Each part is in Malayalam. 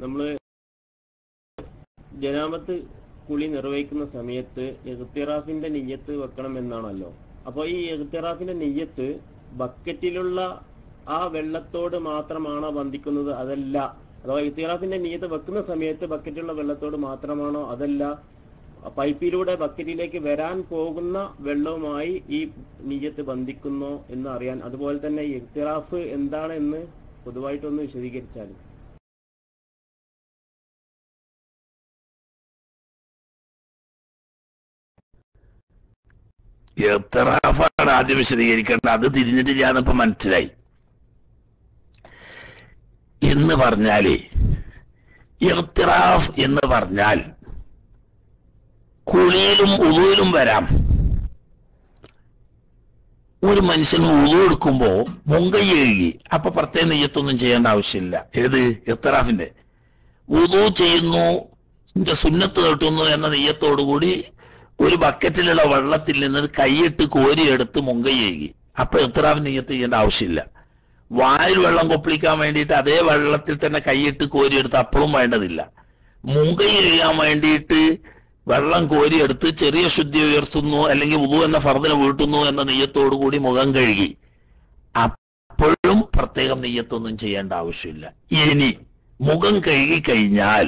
നമ്മൾ ജനാമത്ത് കുളി നിർവഹിക്കുന്ന സമയത്ത് ഇഖ്തിറാഫിന്റെ നെയ്യത്ത് വെക്കണം എന്നാണല്ലോ അപ്പൊ ഈ ഇഖ്തിറാഫിന്റെ നെയ്യത്ത് ബക്കറ്റിലുള്ള ആ വെള്ളത്തോട് മാത്രമാണോ ബന്ധിക്കുന്നത്? അതല്ല. അഥവാ ഇഖ്തിറാഫിന്റെ നെയ്യത്ത് വെക്കുന്ന സമയത്ത് ബക്കറ്റിലുള്ള വെള്ളത്തോട് മാത്രമാണോ? അതല്ല. പൈപ്പിലൂടെ ബക്കറ്റിലേക്ക് വരാൻ പോകുന്ന വെള്ളവുമായി ഈ നെയ്യത്ത് ബന്ധിക്കുന്നോ എന്ന് അറിയാൻ അതുപോലെ തന്നെ ഇത്തിറാഫ് ഇഖ്തിറാഫ് എന്താണ് എന്ന് പൊതുവായിട്ടൊന്ന് വിശദീകരിച്ചാൽ എത്രാഫാണ് ആദ്യം വിശദീകരിക്കേണ്ടത്? അത് തിരിഞ്ഞിട്ടില്ലാന്നിപ്പോ മനസ്സിലായി. എന്ന് പറഞ്ഞാലേ ഇർത്തിറാഫ് എന്ന് പറഞ്ഞാൽ കുളിയിലും ഉളുവിലും വരാം. ഒരു മനുഷ്യൻ ഉളു എടുക്കുമ്പോ മുങ്കൈ എഴുകി അപ്പൊ പ്രത്യേക നെയ്യത്തൊന്നും ചെയ്യേണ്ട ആവശ്യമില്ല. ഏത്? ഇർത്തിറാഫിന്റെ ഉളു ചെയ്യുന്നു സുന്നത്ത് തട്ടുന്നു എന്ന നെയ്യത്തോടുകൂടി ഒരു ബക്കറ്റിലുള്ള വെള്ളത്തിൽ നിന്ന് കൈയിട്ട് കോരിയെടുത്ത് മുങ്കൈ എഴുകി അപ്പൊ എത്രാവ് നീയത്ത് ചെയ്യേണ്ട ആവശ്യമില്ല. വായിൽ വെള്ളം കൊപ്പിളിക്കാൻ വേണ്ടിയിട്ട് അതേ വെള്ളത്തിൽ തന്നെ കൈയിട്ട് കോരിയെടുത്ത് അപ്പോഴും വേണ്ടതില്ല. മുങ്കൈ ചെയ്യാൻ വേണ്ടിയിട്ട് വെള്ളം കോരിയെടുത്ത് ചെറിയ ശുദ്ധി ഉയർത്തുന്നു അല്ലെങ്കിൽ ഉതു എന്ന ഫർദിനെ വീട്ടുന്നു എന്ന നെയ്യത്തോടു കൂടി മുഖം കഴുകി. അപ്പോഴും പ്രത്യേകം നെയ്യത്തൊന്നും ചെയ്യേണ്ട ആവശ്യമില്ല. ഇനി മുഖം കഴുകി കഴിഞ്ഞാൽ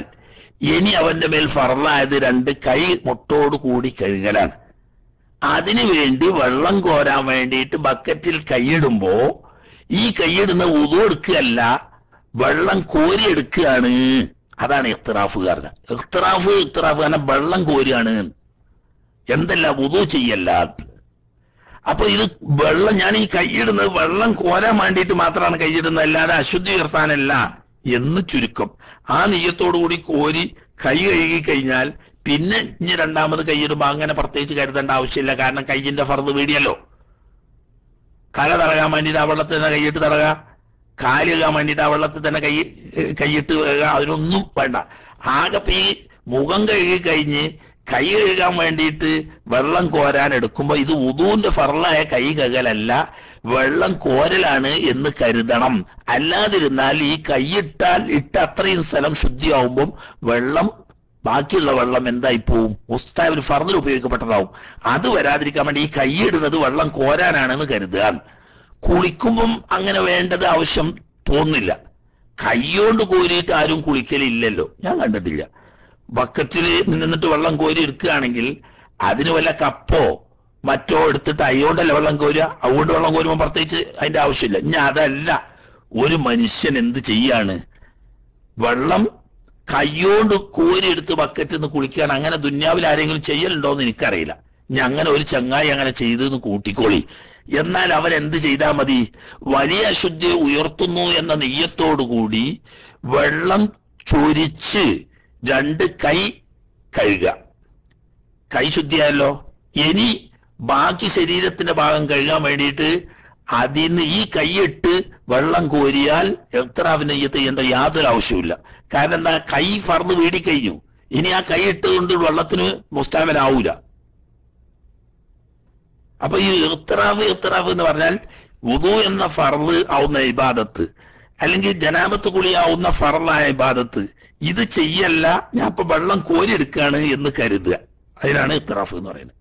ഇനി അവന്റെ മേൽ ഫറലായത് രണ്ട് കൈ മുട്ടോട് കൂടി കഴുകലാണ്. അതിനു വേണ്ടി വെള്ളം കോരാൻ വേണ്ടിയിട്ട് ബക്കറ്റിൽ കൈയിടുമ്പോ ഈ കൈയിടുന്ന ഉതു എടുക്കുകയല്ല വെള്ളം കോരി എടുക്കുകയാണ് അതാണ് ഇഖ്തിറാഫ് കാരണം ഇഖ്തിറാഫ് ഇഖ്തിറാഫ് കാരണം വെള്ളം കോരുകയാണ്. എന്തല്ല ഉതു ചെയ്യല്ല. അപ്പൊ ഇത് വെള്ളം ഞാൻ ഈ കൈയിടുന്നത് വെള്ളം കോരാൻ വേണ്ടിയിട്ട് മാത്രമാണ് കൈയിടുന്നത് അല്ലാതെ അശുദ്ധി ഉയർത്താനല്ല. എന്ന് ചുരുക്കം. ആ നെയ്യത്തോടു കൂടി കോരി കൈ കഴുകി കഴിഞ്ഞാൽ പിന്നെ ഇനി രണ്ടാമത് കൈയിടുമ്പോ അങ്ങനെ പ്രത്യേകിച്ച് കരുതേണ്ട ആവശ്യമില്ല. കാരണം കയ്യിന്റെ ഫർദ് വീടിയല്ലോ കല തടകാൻ വേണ്ടിയിട്ട് ആ വെള്ളത്തിൽ തന്നെ കൈയിട്ട് തടക. കാൽ കഴുകാൻ വേണ്ടിയിട്ട് ആ വെള്ളത്തിൽ തന്നെ കൈ കൈയിട്ട് അതിനൊന്നും വേണ്ട. ആകെ ഈ മുഖം കഴുകി കഴിഞ്ഞ് കൈ കഴുകാൻ വേണ്ടിയിട്ട് വെള്ളം കോരാൻ എടുക്കുമ്പോൾ ഇത് ഉദൂന്റെ ഫറലായ കൈ കകലല്ല വെള്ളം കോരലാണ് എന്ന് കരുതണം. അല്ലാതിരുന്നാൽ ഈ കൈയിട്ടാൽ ഇട്ട അത്രയും സ്ഥലം ശുദ്ധിയാവുമ്പം വെള്ളം ബാക്കിയുള്ള വെള്ളം എന്തായി പോവും? മുസ്താബിന് ഫർദിൽ ഉപയോഗിക്കപ്പെട്ടതാവും. അത് വരാതിരിക്കാൻ വേണ്ടി ഈ കൈയിടുന്നത് വെള്ളം കോരാനാണെന്ന് കരുതുക. കുളിക്കുമ്പം അങ്ങനെ വേണ്ടത് ആവശ്യം തോന്നില്ല. കൈയോണ്ട് കോരിയിട്ട് ആരും കുളിക്കലില്ലല്ലോ. ഞാൻ കണ്ടിട്ടില്ല. ബക്കറ്റിൽ നിന്നിട്ട് വെള്ളം കോരി എടുക്കുകയാണെങ്കിൽ അതിന് വല്ല കപ്പോ മറ്റോ എടുത്തിട്ട് അയ്യോണ്ടല്ല വെള്ളം കോരുക? അതുകൊണ്ട് വെള്ളം കോരുമ്പോൾ പ്രത്യേകിച്ച് അതിന്റെ ആവശ്യമില്ല. ഇനി അതല്ല. ഒരു മനുഷ്യൻ എന്ത് ചെയ്യാണ്? വെള്ളം കയ്യോണ്ട് കോരിയെടുത്ത് ബക്കറ്റിൽ നിന്ന് കുളിക്കാൻ അങ്ങനെ ദുന്യാവിൽ ആരെങ്കിലും ചെയ്യലുണ്ടോ എന്ന് എനിക്കറിയില്ല. ഇനി അങ്ങനെ ഒരു ചങ്ങായി അങ്ങനെ ചെയ്തെന്ന് കൂട്ടിക്കോളി. എന്നാൽ അവൻ എന്ത് ചെയ്താൽ മതി? വലിയ അശുദ്ധി ഉയർത്തുന്നു എന്ന നെയ്യത്തോടു കൂടി വെള്ളം ചൊരിച്ച് രണ്ട് കൈ കഴുക കൈ ശുദ്ധിയായല്ലോ? ഇനി ബാക്കി ശരീരത്തിന്റെ ഭാഗം കഴുകാൻ വേണ്ടിയിട്ട് അതിന്ന് ഈ കൈയിട്ട് വെള്ളം കോരിയാൽ എത്രാവിന് ചെയ്യേണ്ട യാതൊരു ആവശ്യമില്ല കാരണം എന്താ? കൈ ഫർന്ന് വീടിക്കഴിഞ്ഞു ഇനി ആ കൈ ഇട്ടുകൊണ്ട് വെള്ളത്തിന് മുസ്താമനാവൂല അപ്പൊ ഈ എത്രാവ് എത്രാവ് എന്ന് പറഞ്ഞാൽ ഉദു എന്ന ഫർൾ ആവുന്ന ഇബാദത്ത്. അല്ലെങ്കിൽ ജനാപത്ത് കുളിയാവുന്ന ഫറലായ ഇബാദത്ത്. ഇത് ചെയ്യല്ല ഞാൻ ഇപ്പൊ വെള്ളം കോരിയെടുക്കുകയാണ് എന്ന് കരുതുക. അതിനാണ് ഇത്തറാഫ് എന്ന് പറയുന്നത്.